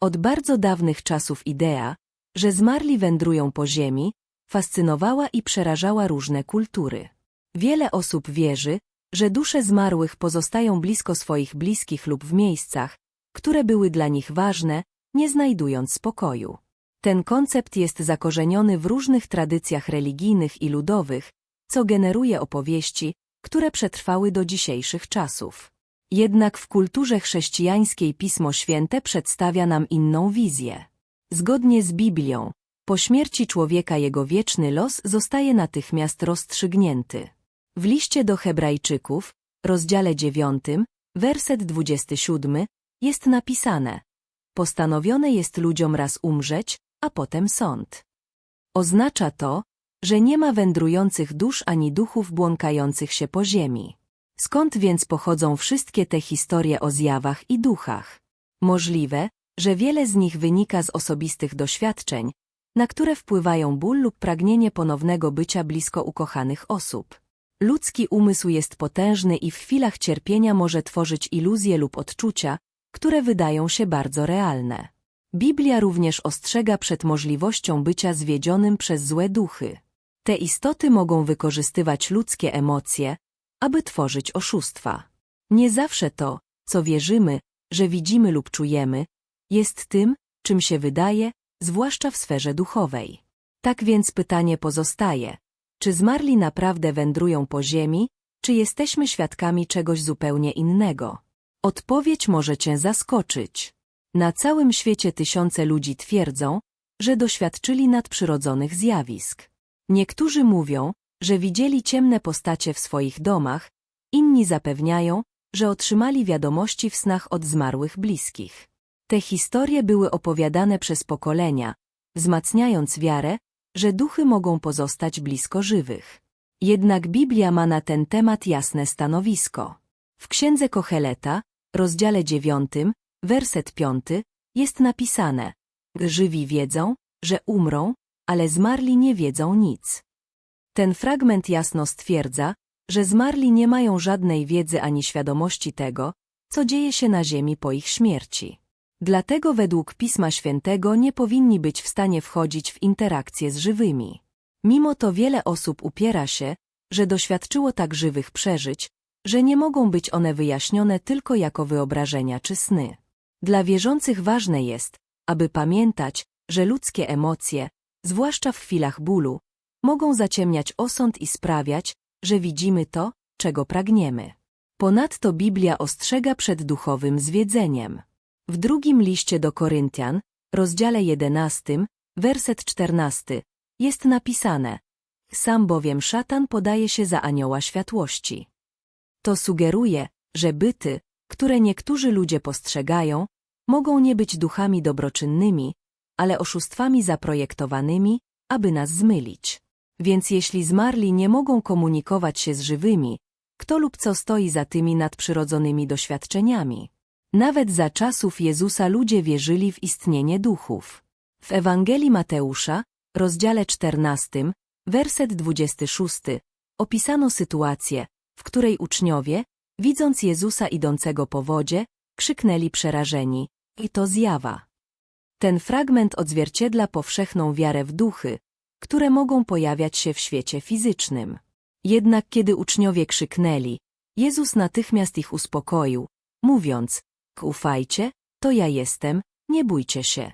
Od bardzo dawnych czasów idea, że zmarli wędrują po ziemi, fascynowała i przerażała różne kultury. Wiele osób wierzy, że dusze zmarłych pozostają blisko swoich bliskich lub w miejscach, które były dla nich ważne, nie znajdując spokoju. Ten koncept jest zakorzeniony w różnych tradycjach religijnych i ludowych, co generuje opowieści, które przetrwały do dzisiejszych czasów. Jednak w kulturze chrześcijańskiej Pismo Święte przedstawia nam inną wizję. Zgodnie z Biblią, po śmierci człowieka jego wieczny los zostaje natychmiast rozstrzygnięty. W liście do Hebrajczyków, rozdziale 9, werset 27, jest napisane Postanowione jest ludziom raz umrzeć, a potem sąd. Oznacza to, że nie ma wędrujących dusz ani duchów błąkających się po ziemi. Skąd więc pochodzą wszystkie te historie o zjawach i duchach? Możliwe, że wiele z nich wynika z osobistych doświadczeń, na które wpływają ból lub pragnienie ponownego bycia blisko ukochanych osób. Ludzki umysł jest potężny i w chwilach cierpienia może tworzyć iluzje lub odczucia, które wydają się bardzo realne. Biblia również ostrzega przed możliwością bycia zwiedzionym przez złe duchy. Te istoty mogą wykorzystywać ludzkie emocje, aby tworzyć oszustwa. Nie zawsze to, co wierzymy, że widzimy lub czujemy, jest tym, czym się wydaje, zwłaszcza w sferze duchowej. Tak więc pytanie pozostaje, czy zmarli naprawdę wędrują po ziemi, czy jesteśmy świadkami czegoś zupełnie innego? Odpowiedź może Cię zaskoczyć. Na całym świecie tysiące ludzi twierdzą, że doświadczyli nadprzyrodzonych zjawisk. Niektórzy mówią, że widzieli ciemne postacie w swoich domach, inni zapewniają, że otrzymali wiadomości w snach od zmarłych bliskich. Te historie były opowiadane przez pokolenia, wzmacniając wiarę, że duchy mogą pozostać blisko żywych. Jednak Biblia ma na ten temat jasne stanowisko. W księdze Kocheleta, rozdziale 9, werset 5, jest napisane: Żywi wiedzą, że umrą, ale zmarli nie wiedzą nic. Ten fragment jasno stwierdza, że zmarli nie mają żadnej wiedzy ani świadomości tego, co dzieje się na ziemi po ich śmierci. Dlatego według Pisma Świętego nie powinni być w stanie wchodzić w interakcje z żywymi. Mimo to wiele osób upiera się, że doświadczyło tak żywych przeżyć, że nie mogą być one wyjaśnione tylko jako wyobrażenia czy sny. Dla wierzących ważne jest, aby pamiętać, że ludzkie emocje, zwłaszcza w chwilach bólu, mogą zaciemniać osąd i sprawiać, że widzimy to, czego pragniemy. Ponadto Biblia ostrzega przed duchowym zwiedzeniem. W drugim liście do Koryntian, rozdziale 11, werset 14, jest napisane Sam bowiem szatan podaje się za anioła światłości. To sugeruje, że byty, które niektórzy ludzie postrzegają, mogą nie być duchami dobroczynnymi, ale oszustwami zaprojektowanymi, aby nas zmylić. Więc jeśli zmarli nie mogą komunikować się z żywymi, kto lub co stoi za tymi nadprzyrodzonymi doświadczeniami? Nawet za czasów Jezusa ludzie wierzyli w istnienie duchów. W Ewangelii Mateusza, rozdziale 14, werset 26, opisano sytuację, w której uczniowie, widząc Jezusa idącego po wodzie, krzyknęli przerażeni, i to zjawa. Ten fragment odzwierciedla powszechną wiarę w duchy, które mogą pojawiać się w świecie fizycznym. Jednak kiedy uczniowie krzyknęli, Jezus natychmiast ich uspokoił, mówiąc, ufajcie, to ja jestem, nie bójcie się.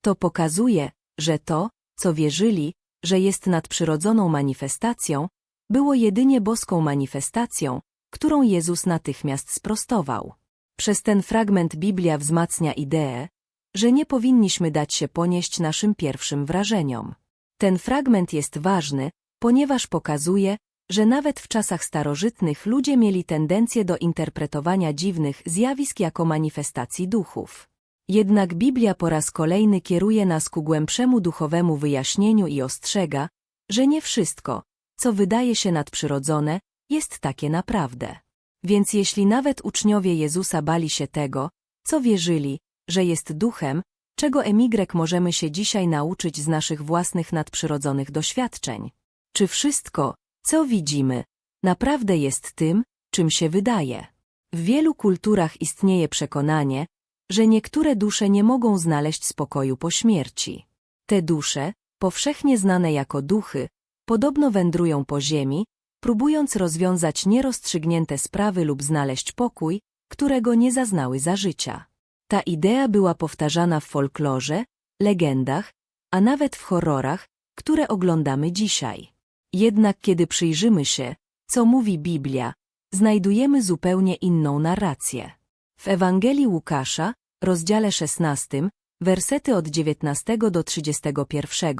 To pokazuje, że to, co wierzyli, że jest nadprzyrodzoną manifestacją, było jedynie boską manifestacją, którą Jezus natychmiast sprostował. Przez ten fragment Biblia wzmacnia ideę, że nie powinniśmy dać się ponieść naszym pierwszym wrażeniom. Ten fragment jest ważny, ponieważ pokazuje, że nawet w czasach starożytnych ludzie mieli tendencję do interpretowania dziwnych zjawisk jako manifestacji duchów. Jednak Biblia po raz kolejny kieruje nas ku głębszemu duchowemu wyjaśnieniu i ostrzega, że nie wszystko, co wydaje się nadprzyrodzone, jest takie naprawdę. Więc jeśli nawet uczniowie Jezusa bali się tego, co wierzyli, że jest duchem, czego emigrek możemy się dzisiaj nauczyć z naszych własnych nadprzyrodzonych doświadczeń? Czy wszystko, co widzimy, naprawdę jest tym, czym się wydaje? W wielu kulturach istnieje przekonanie, że niektóre dusze nie mogą znaleźć spokoju po śmierci. Te dusze, powszechnie znane jako duchy, podobno wędrują po ziemi, próbując rozwiązać nierozstrzygnięte sprawy lub znaleźć pokój, którego nie zaznały za życia. Ta idea była powtarzana w folklorze, legendach, a nawet w horrorach, które oglądamy dzisiaj. Jednak kiedy przyjrzymy się, co mówi Biblia, znajdujemy zupełnie inną narrację. W Ewangelii Łukasza, rozdziale 16, wersety od 19 do 31,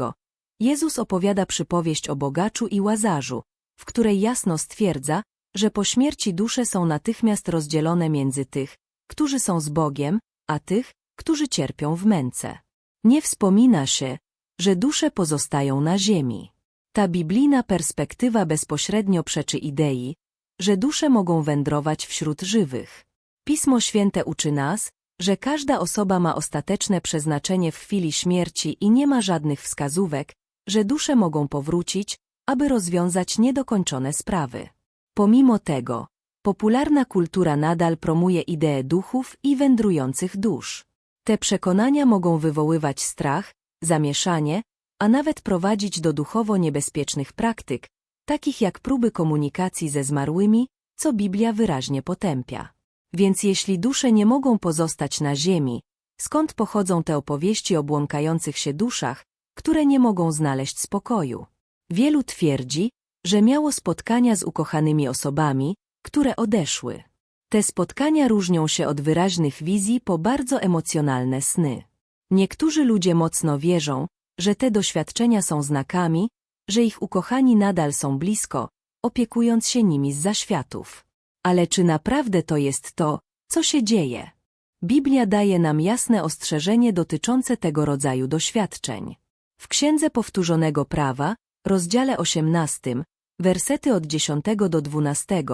Jezus opowiada przypowieść o bogaczu i łazarzu, w której jasno stwierdza, że po śmierci dusze są natychmiast rozdzielone między tych, którzy są z Bogiem, a tych, którzy cierpią w męce. Nie wspomina się, że dusze pozostają na ziemi. Ta biblijna perspektywa bezpośrednio przeczy idei, że dusze mogą wędrować wśród żywych. Pismo Święte uczy nas, że każda osoba ma ostateczne przeznaczenie w chwili śmierci i nie ma żadnych wskazówek, że dusze mogą powrócić, aby rozwiązać niedokończone sprawy. Pomimo tego, popularna kultura nadal promuje ideę duchów i wędrujących dusz. Te przekonania mogą wywoływać strach, zamieszanie, a nawet prowadzić do duchowo niebezpiecznych praktyk, takich jak próby komunikacji ze zmarłymi, co Biblia wyraźnie potępia. Więc jeśli dusze nie mogą pozostać na ziemi, skąd pochodzą te opowieści o błąkających się duszach, które nie mogą znaleźć spokoju? Wielu twierdzi, że miało spotkania z ukochanymi osobami, które odeszły. Te spotkania różnią się od wyraźnych wizji po bardzo emocjonalne sny. Niektórzy ludzie mocno wierzą, że te doświadczenia są znakami, że ich ukochani nadal są blisko, opiekując się nimi z zaświatów. Ale czy naprawdę to jest to, co się dzieje? Biblia daje nam jasne ostrzeżenie dotyczące tego rodzaju doświadczeń. W Księdze Powtórzonego Prawa, rozdziale 18, wersety od 10 do 12,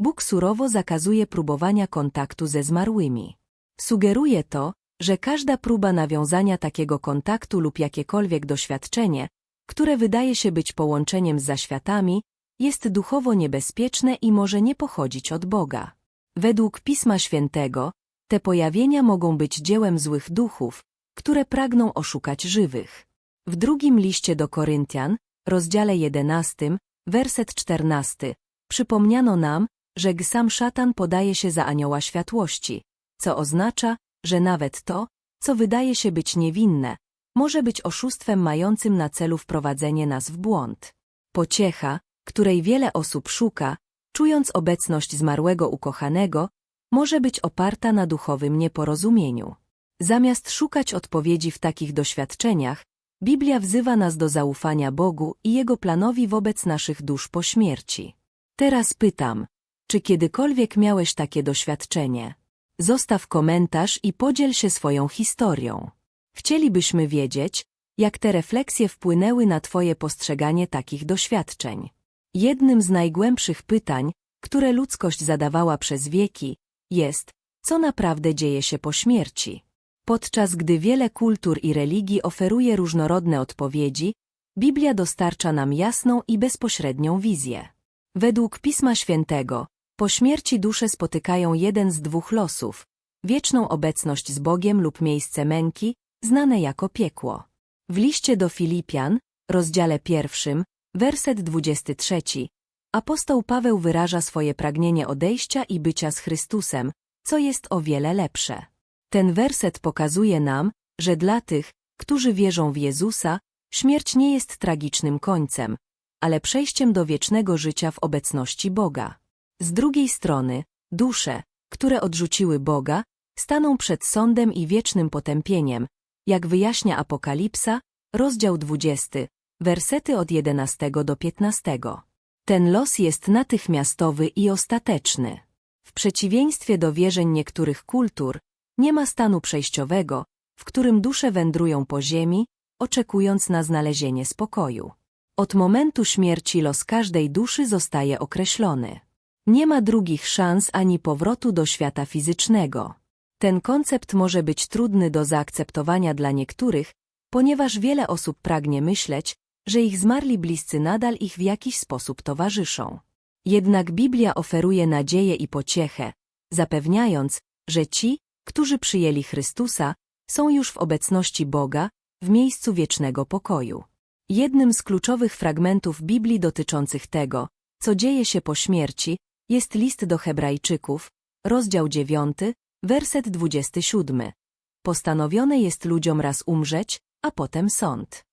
Bóg surowo zakazuje próbowania kontaktu ze zmarłymi. Sugeruje to, że każda próba nawiązania takiego kontaktu lub jakiekolwiek doświadczenie, które wydaje się być połączeniem z zaświatami, jest duchowo niebezpieczne i może nie pochodzić od Boga. Według Pisma Świętego, te pojawienia mogą być dziełem złych duchów, które pragną oszukać żywych. W drugim liście do Koryntian, rozdziale 11, werset 14, przypomniano nam, że sam szatan podaje się za anioła światłości, co oznacza, że nawet to, co wydaje się być niewinne, może być oszustwem mającym na celu wprowadzenie nas w błąd. Pociecha, której wiele osób szuka, czując obecność zmarłego ukochanego, może być oparta na duchowym nieporozumieniu. Zamiast szukać odpowiedzi w takich doświadczeniach, Biblia wzywa nas do zaufania Bogu i Jego planowi wobec naszych dusz po śmierci. Teraz pytam, czy kiedykolwiek miałeś takie doświadczenie? Zostaw komentarz i podziel się swoją historią. Chcielibyśmy wiedzieć, jak te refleksje wpłynęły na Twoje postrzeganie takich doświadczeń. Jednym z najgłębszych pytań, które ludzkość zadawała przez wieki, jest, co naprawdę dzieje się po śmierci. Podczas gdy wiele kultur i religii oferuje różnorodne odpowiedzi, Biblia dostarcza nam jasną i bezpośrednią wizję. Według Pisma Świętego, po śmierci dusze spotykają jeden z dwóch losów, wieczną obecność z Bogiem lub miejsce męki, znane jako piekło. W liście do Filipian, rozdziale pierwszym, werset 23, apostoł Paweł wyraża swoje pragnienie odejścia i bycia z Chrystusem, co jest o wiele lepsze. Ten werset pokazuje nam, że dla tych, którzy wierzą w Jezusa, śmierć nie jest tragicznym końcem, ale przejściem do wiecznego życia w obecności Boga. Z drugiej strony, dusze, które odrzuciły Boga, staną przed sądem i wiecznym potępieniem, jak wyjaśnia Apokalipsa, rozdział 20, wersety od 11 do 15. Ten los jest natychmiastowy i ostateczny. W przeciwieństwie do wierzeń niektórych kultur, nie ma stanu przejściowego, w którym dusze wędrują po ziemi, oczekując na znalezienie spokoju. Od momentu śmierci los każdej duszy zostaje określony. Nie ma drugich szans ani powrotu do świata fizycznego. Ten koncept może być trudny do zaakceptowania dla niektórych, ponieważ wiele osób pragnie myśleć, że ich zmarli bliscy nadal ich w jakiś sposób towarzyszą. Jednak Biblia oferuje nadzieję i pociechę, zapewniając, że ci, którzy przyjęli Chrystusa, są już w obecności Boga, w miejscu wiecznego pokoju. Jednym z kluczowych fragmentów Biblii dotyczących tego, co dzieje się po śmierci, jest list do Hebrajczyków, rozdział 9, werset 27. Postanowione jest ludziom raz umrzeć, a potem sąd.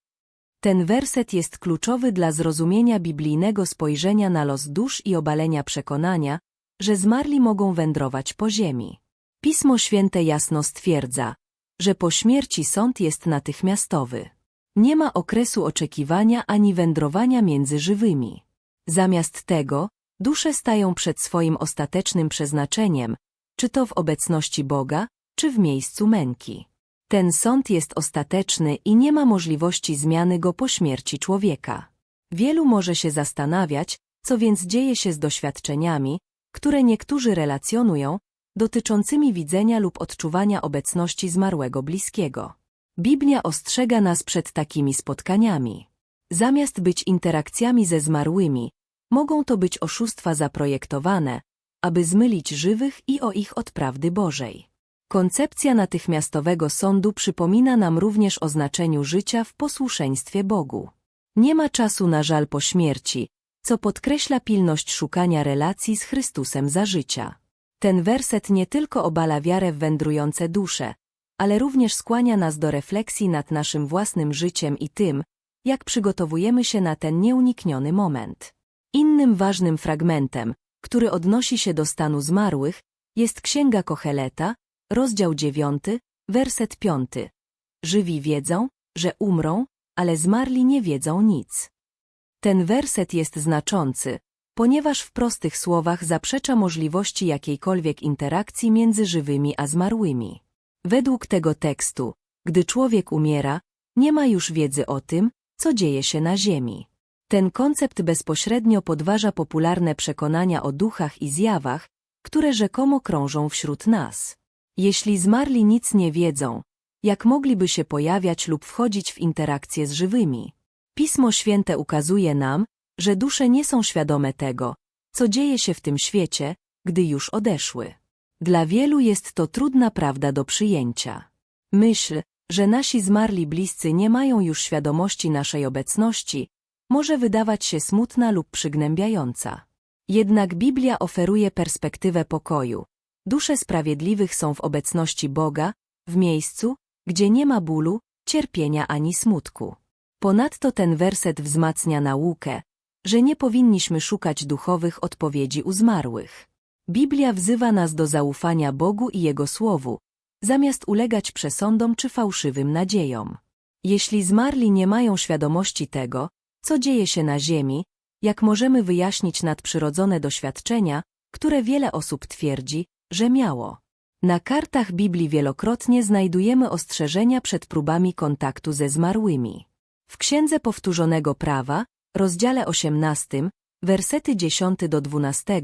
Ten werset jest kluczowy dla zrozumienia biblijnego spojrzenia na los dusz i obalenia przekonania, że zmarli mogą wędrować po ziemi. Pismo Święte jasno stwierdza, że po śmierci sąd jest natychmiastowy. Nie ma okresu oczekiwania ani wędrowania między żywymi. Zamiast tego, dusze stają przed swoim ostatecznym przeznaczeniem, czy to w obecności Boga, czy w miejscu męki. Ten sąd jest ostateczny i nie ma możliwości zmiany go po śmierci człowieka. Wielu może się zastanawiać, co więc dzieje się z doświadczeniami, które niektórzy relacjonują, dotyczącymi widzenia lub odczuwania obecności zmarłego bliskiego. Biblia ostrzega nas przed takimi spotkaniami. Zamiast być interakcjami ze zmarłymi, mogą to być oszustwa zaprojektowane, aby zmylić żywych i o ich od prawdy Bożej. Koncepcja natychmiastowego sądu przypomina nam również o znaczeniu życia w posłuszeństwie Bogu. Nie ma czasu na żal po śmierci, co podkreśla pilność szukania relacji z Chrystusem za życia. Ten werset nie tylko obala wiarę w wędrujące dusze, ale również skłania nas do refleksji nad naszym własnym życiem i tym, jak przygotowujemy się na ten nieunikniony moment. Innym ważnym fragmentem, który odnosi się do stanu zmarłych, jest Księga Kocheleta, rozdział 9, werset 5. Żywi wiedzą, że umrą, ale zmarli nie wiedzą nic. Ten werset jest znaczący, ponieważ w prostych słowach zaprzecza możliwości jakiejkolwiek interakcji między żywymi a zmarłymi. Według tego tekstu, gdy człowiek umiera, nie ma już wiedzy o tym, co dzieje się na ziemi. Ten koncept bezpośrednio podważa popularne przekonania o duchach i zjawach, które rzekomo krążą wśród nas. Jeśli zmarli nic nie wiedzą, jak mogliby się pojawiać lub wchodzić w interakcje z żywymi? Pismo Święte ukazuje nam, że dusze nie są świadome tego, co dzieje się w tym świecie, gdy już odeszły. Dla wielu jest to trudna prawda do przyjęcia. Myśl, że nasi zmarli bliscy nie mają już świadomości naszej obecności, może wydawać się smutna lub przygnębiająca. Jednak Biblia oferuje perspektywę pokoju. Dusze sprawiedliwych są w obecności Boga, w miejscu, gdzie nie ma bólu, cierpienia ani smutku. Ponadto ten werset wzmacnia naukę, że nie powinniśmy szukać duchowych odpowiedzi u zmarłych. Biblia wzywa nas do zaufania Bogu i Jego Słowu, zamiast ulegać przesądom czy fałszywym nadziejom. Jeśli zmarli nie mają świadomości tego, co dzieje się na Ziemi, jak możemy wyjaśnić nadprzyrodzone doświadczenia, które wiele osób twierdzi, że miało. Na kartach Biblii wielokrotnie znajdujemy ostrzeżenia przed próbami kontaktu ze zmarłymi. W Księdze Powtórzonego Prawa, rozdziale 18, wersety 10 do 12,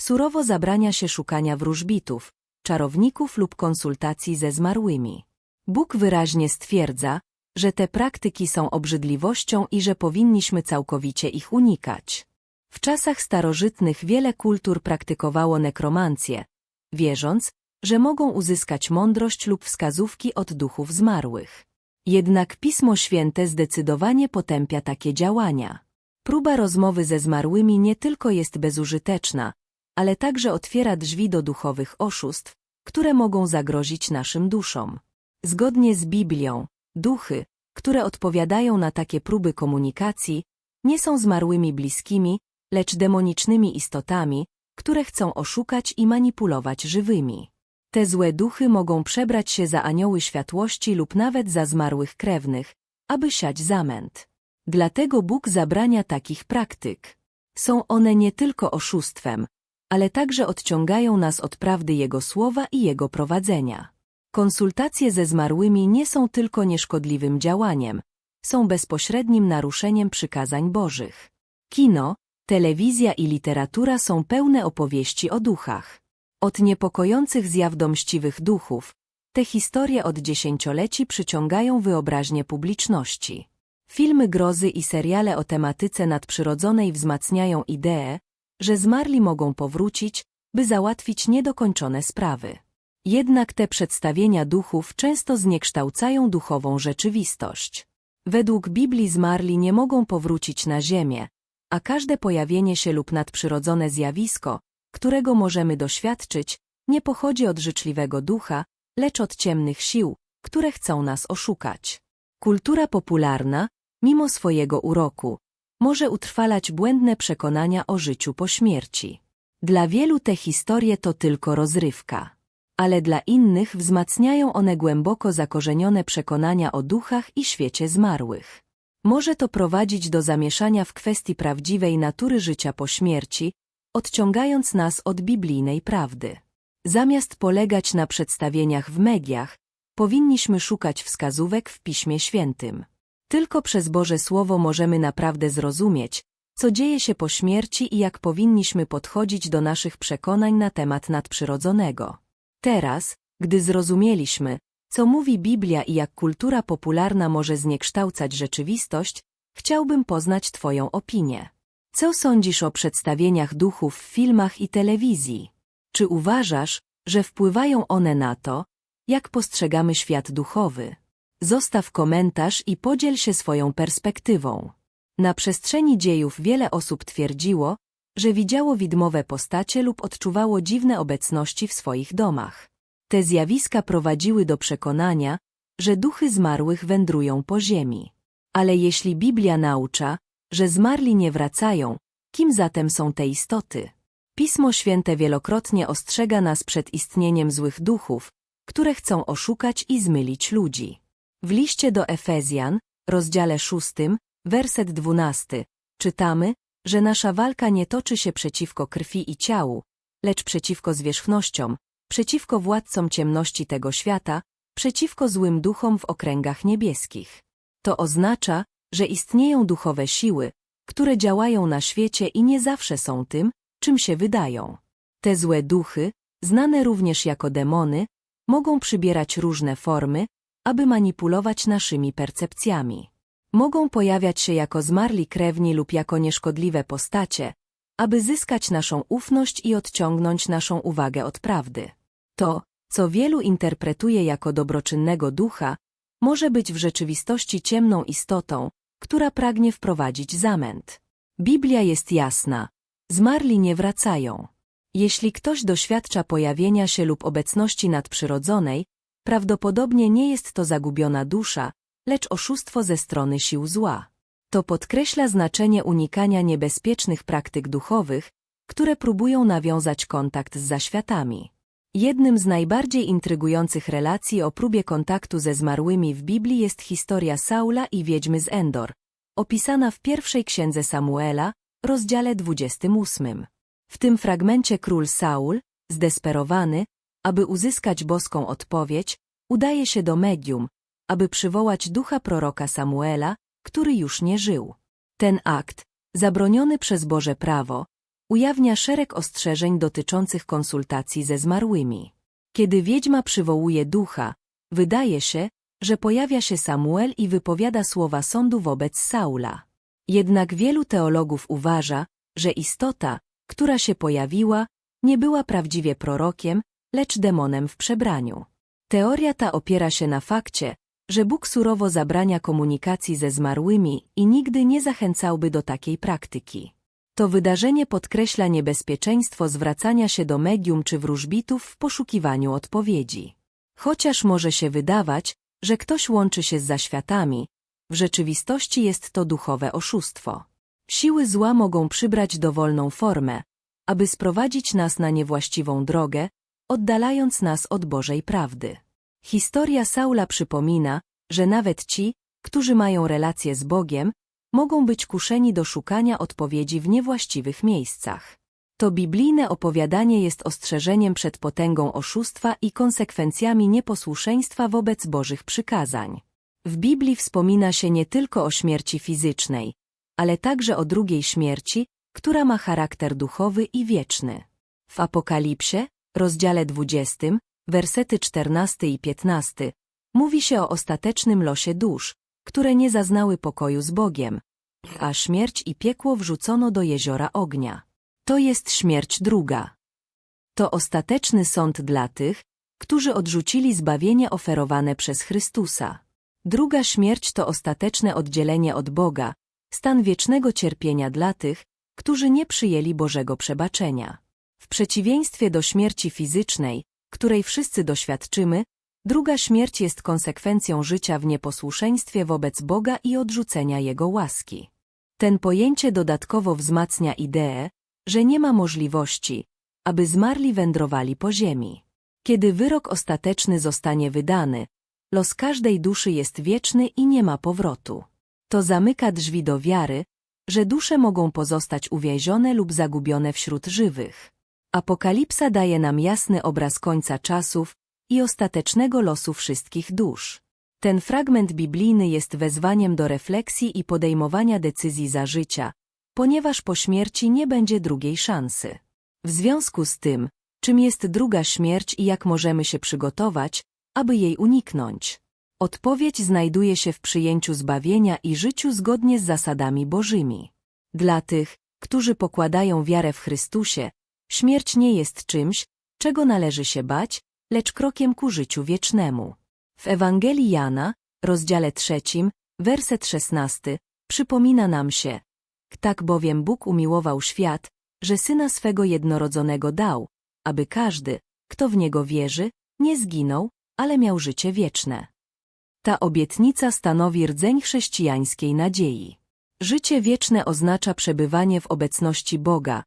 surowo zabrania się szukania wróżbitów, czarowników lub konsultacji ze zmarłymi. Bóg wyraźnie stwierdza, że te praktyki są obrzydliwością i że powinniśmy całkowicie ich unikać. W czasach starożytnych wiele kultur praktykowało nekromancję, wierząc, że mogą uzyskać mądrość lub wskazówki od duchów zmarłych. Jednak Pismo Święte zdecydowanie potępia takie działania. Próba rozmowy ze zmarłymi nie tylko jest bezużyteczna, ale także otwiera drzwi do duchowych oszustw, które mogą zagrozić naszym duszom. Zgodnie z Biblią, duchy, które odpowiadają na takie próby komunikacji, nie są zmarłymi bliskimi, lecz demonicznymi istotami, które chcą oszukać i manipulować żywymi. Te złe duchy mogą przebrać się za anioły światłości lub nawet za zmarłych krewnych, aby siać zamęt. Dlatego Bóg zabrania takich praktyk. Są one nie tylko oszustwem, ale także odciągają nas od prawdy Jego słowa i Jego prowadzenia. Konsultacje ze zmarłymi nie są tylko nieszkodliwym działaniem, są bezpośrednim naruszeniem przykazań Bożych. Kino, telewizja i literatura są pełne opowieści o duchach. Od niepokojących zjaw do mściwych duchów, te historie od dziesięcioleci przyciągają wyobraźnię publiczności. Filmy grozy i seriale o tematyce nadprzyrodzonej wzmacniają ideę, że zmarli mogą powrócić, by załatwić niedokończone sprawy. Jednak te przedstawienia duchów często zniekształcają duchową rzeczywistość. Według Biblii zmarli nie mogą powrócić na ziemię, a każde pojawienie się lub nadprzyrodzone zjawisko, którego możemy doświadczyć, nie pochodzi od życzliwego ducha, lecz od ciemnych sił, które chcą nas oszukać. Kultura popularna, mimo swojego uroku, może utrwalać błędne przekonania o życiu po śmierci. Dla wielu te historie to tylko rozrywka. Ale dla innych wzmacniają one głęboko zakorzenione przekonania o duchach i świecie zmarłych. Może to prowadzić do zamieszania w kwestii prawdziwej natury życia po śmierci, odciągając nas od biblijnej prawdy. Zamiast polegać na przedstawieniach w mediach, powinniśmy szukać wskazówek w Piśmie Świętym. Tylko przez Boże Słowo możemy naprawdę zrozumieć, co dzieje się po śmierci i jak powinniśmy podchodzić do naszych przekonań na temat nadprzyrodzonego. Teraz, gdy zrozumieliśmy, co mówi Biblia i jak kultura popularna może zniekształcać rzeczywistość, chciałbym poznać Twoją opinię. Co sądzisz o przedstawieniach duchów w filmach i telewizji? Czy uważasz, że wpływają one na to, jak postrzegamy świat duchowy? Zostaw komentarz i podziel się swoją perspektywą. Na przestrzeni dziejów wiele osób twierdziło, że widziało widmowe postacie lub odczuwało dziwne obecności w swoich domach. Te zjawiska prowadziły do przekonania, że duchy zmarłych wędrują po ziemi. Ale jeśli Biblia naucza, że zmarli nie wracają, kim zatem są te istoty? Pismo Święte wielokrotnie ostrzega nas przed istnieniem złych duchów, które chcą oszukać i zmylić ludzi. W liście do Efezjan, rozdziale 6, werset 12, czytamy, że nasza walka nie toczy się przeciwko krwi i ciału, lecz przeciwko zwierzchnościom, przeciwko władcom ciemności tego świata, przeciwko złym duchom w okręgach niebieskich. To oznacza, że istnieją duchowe siły, które działają na świecie i nie zawsze są tym, czym się wydają. Te złe duchy, znane również jako demony, mogą przybierać różne formy, aby manipulować naszymi percepcjami. Mogą pojawiać się jako zmarli krewni lub jako nieszkodliwe postacie, aby zyskać naszą ufność i odciągnąć naszą uwagę od prawdy. To, co wielu interpretuje jako dobroczynnego ducha, może być w rzeczywistości ciemną istotą, która pragnie wprowadzić zamęt. Biblia jest jasna. Zmarli nie wracają. Jeśli ktoś doświadcza pojawienia się lub obecności nadprzyrodzonej, prawdopodobnie nie jest to zagubiona dusza, lecz oszustwo ze strony sił zła. To podkreśla znaczenie unikania niebezpiecznych praktyk duchowych, które próbują nawiązać kontakt z zaświatami. Jednym z najbardziej intrygujących relacji o próbie kontaktu ze zmarłymi w Biblii jest historia Saula i wiedźmy z Endor, opisana w pierwszej księdze Samuela, rozdziale 28. W tym fragmencie król Saul, zdesperowany, aby uzyskać boską odpowiedź, udaje się do medium, aby przywołać ducha proroka Samuela, który już nie żył. Ten akt, zabroniony przez Boże prawo, ujawnia szereg ostrzeżeń dotyczących konsultacji ze zmarłymi. Kiedy wiedźma przywołuje ducha, wydaje się, że pojawia się Samuel i wypowiada słowa sądu wobec Saula. Jednak wielu teologów uważa, że istota, która się pojawiła, nie była prawdziwie prorokiem, lecz demonem w przebraniu. Teoria ta opiera się na fakcie, że Bóg surowo zabrania komunikacji ze zmarłymi i nigdy nie zachęcałby do takiej praktyki. To wydarzenie podkreśla niebezpieczeństwo zwracania się do medium czy wróżbitów w poszukiwaniu odpowiedzi. Chociaż może się wydawać, że ktoś łączy się z zaświatami, w rzeczywistości jest to duchowe oszustwo. Siły zła mogą przybrać dowolną formę, aby sprowadzić nas na niewłaściwą drogę, oddalając nas od Bożej prawdy. Historia Saula przypomina, że nawet ci, którzy mają relacje z Bogiem, mogą być kuszeni do szukania odpowiedzi w niewłaściwych miejscach. To biblijne opowiadanie jest ostrzeżeniem przed potęgą oszustwa i konsekwencjami nieposłuszeństwa wobec Bożych przykazań. W Biblii wspomina się nie tylko o śmierci fizycznej, ale także o drugiej śmierci, która ma charakter duchowy i wieczny. W Apokalipsie, rozdziale 20, wersety 14 i 15, mówi się o ostatecznym losie dusz, które nie zaznały pokoju z Bogiem, a śmierć i piekło wrzucono do jeziora ognia. To jest śmierć druga. To ostateczny sąd dla tych, którzy odrzucili zbawienie oferowane przez Chrystusa. Druga śmierć to ostateczne oddzielenie od Boga, stan wiecznego cierpienia dla tych, którzy nie przyjęli Bożego przebaczenia. W przeciwieństwie do śmierci fizycznej, której wszyscy doświadczymy, druga śmierć jest konsekwencją życia w nieposłuszeństwie wobec Boga i odrzucenia Jego łaski. Ten pojęcie dodatkowo wzmacnia ideę, że nie ma możliwości, aby zmarli wędrowali po ziemi. Kiedy wyrok ostateczny zostanie wydany, los każdej duszy jest wieczny i nie ma powrotu. To zamyka drzwi do wiary, że dusze mogą pozostać uwięzione lub zagubione wśród żywych. Apokalipsa daje nam jasny obraz końca czasów i ostatecznego losu wszystkich dusz. Ten fragment biblijny jest wezwaniem do refleksji i podejmowania decyzji za życia, ponieważ po śmierci nie będzie drugiej szansy. W związku z tym, czym jest druga śmierć i jak możemy się przygotować, aby jej uniknąć? Odpowiedź znajduje się w przyjęciu zbawienia i życiu zgodnie z zasadami bożymi. Dla tych, którzy pokładają wiarę w Chrystusie, śmierć nie jest czymś, czego należy się bać, lecz krokiem ku życiu wiecznemu. W Ewangelii Jana, rozdziale trzecim, werset szesnasty, przypomina nam się, tak bowiem Bóg umiłował świat, że Syna swego jednorodzonego dał, aby każdy, kto w Niego wierzy, nie zginął, ale miał życie wieczne. Ta obietnica stanowi rdzeń chrześcijańskiej nadziei. Życie wieczne oznacza przebywanie w obecności Boga,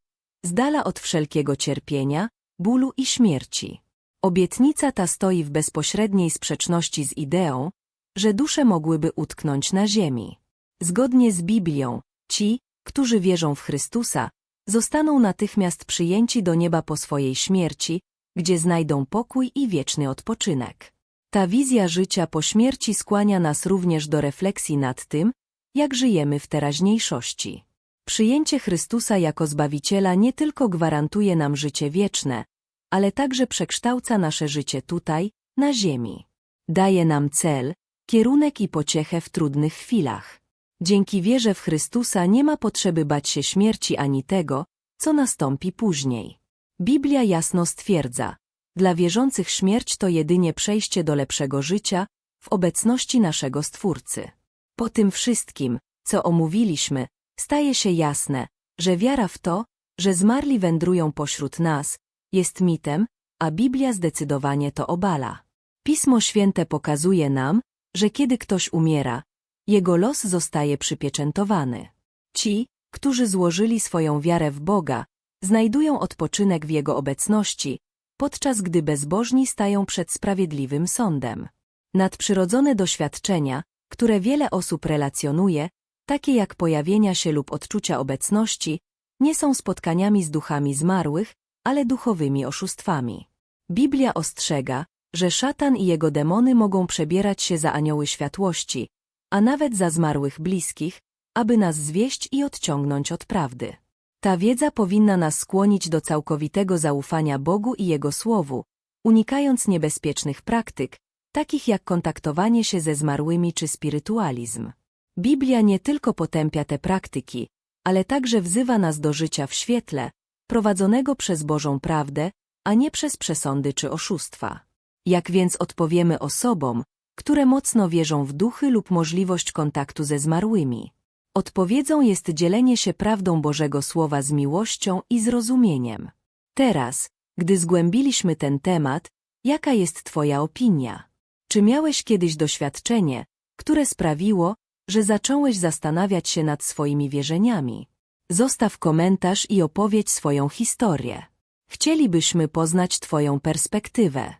z dala od wszelkiego cierpienia, bólu i śmierci. Obietnica ta stoi w bezpośredniej sprzeczności z ideą, że dusze mogłyby utknąć na ziemi. Zgodnie z Biblią, ci, którzy wierzą w Chrystusa, zostaną natychmiast przyjęci do nieba po swojej śmierci, gdzie znajdą pokój i wieczny odpoczynek. Ta wizja życia po śmierci skłania nas również do refleksji nad tym, jak żyjemy w teraźniejszości. Przyjęcie Chrystusa jako Zbawiciela nie tylko gwarantuje nam życie wieczne, ale także przekształca nasze życie tutaj, na ziemi. Daje nam cel, kierunek i pociechę w trudnych chwilach. Dzięki wierze w Chrystusa nie ma potrzeby bać się śmierci ani tego, co nastąpi później. Biblia jasno stwierdza, dla wierzących śmierć to jedynie przejście do lepszego życia w obecności naszego Stwórcy. Po tym wszystkim, co omówiliśmy, staje się jasne, że wiara w to, że zmarli wędrują pośród nas, jest mitem, a Biblia zdecydowanie to obala. Pismo Święte pokazuje nam, że kiedy ktoś umiera, jego los zostaje przypieczętowany. Ci, którzy złożyli swoją wiarę w Boga, znajdują odpoczynek w Jego obecności, podczas gdy bezbożni stają przed sprawiedliwym sądem. Nadprzyrodzone doświadczenia, które wiele osób relacjonuje, takie jak pojawienia się lub odczucia obecności, nie są spotkaniami z duchami zmarłych, ale duchowymi oszustwami. Biblia ostrzega, że szatan i jego demony mogą przebierać się za anioły światłości, a nawet za zmarłych bliskich, aby nas zwieść i odciągnąć od prawdy. Ta wiedza powinna nas skłonić do całkowitego zaufania Bogu i Jego Słowu, unikając niebezpiecznych praktyk, takich jak kontaktowanie się ze zmarłymi czy spirytualizm. Biblia nie tylko potępia te praktyki, ale także wzywa nas do życia w świetle, prowadzonego przez Bożą prawdę, a nie przez przesądy czy oszustwa. Jak więc odpowiemy osobom, które mocno wierzą w duchy lub możliwość kontaktu ze zmarłymi? Odpowiedzią jest dzielenie się prawdą Bożego Słowa z miłością i zrozumieniem. Teraz, gdy zgłębiliśmy ten temat, jaka jest Twoja opinia? Czy miałeś kiedyś doświadczenie, które sprawiło, że zacząłeś zastanawiać się nad swoimi wierzeniami? Zostaw komentarz i opowiedz swoją historię. Chcielibyśmy poznać Twoją perspektywę.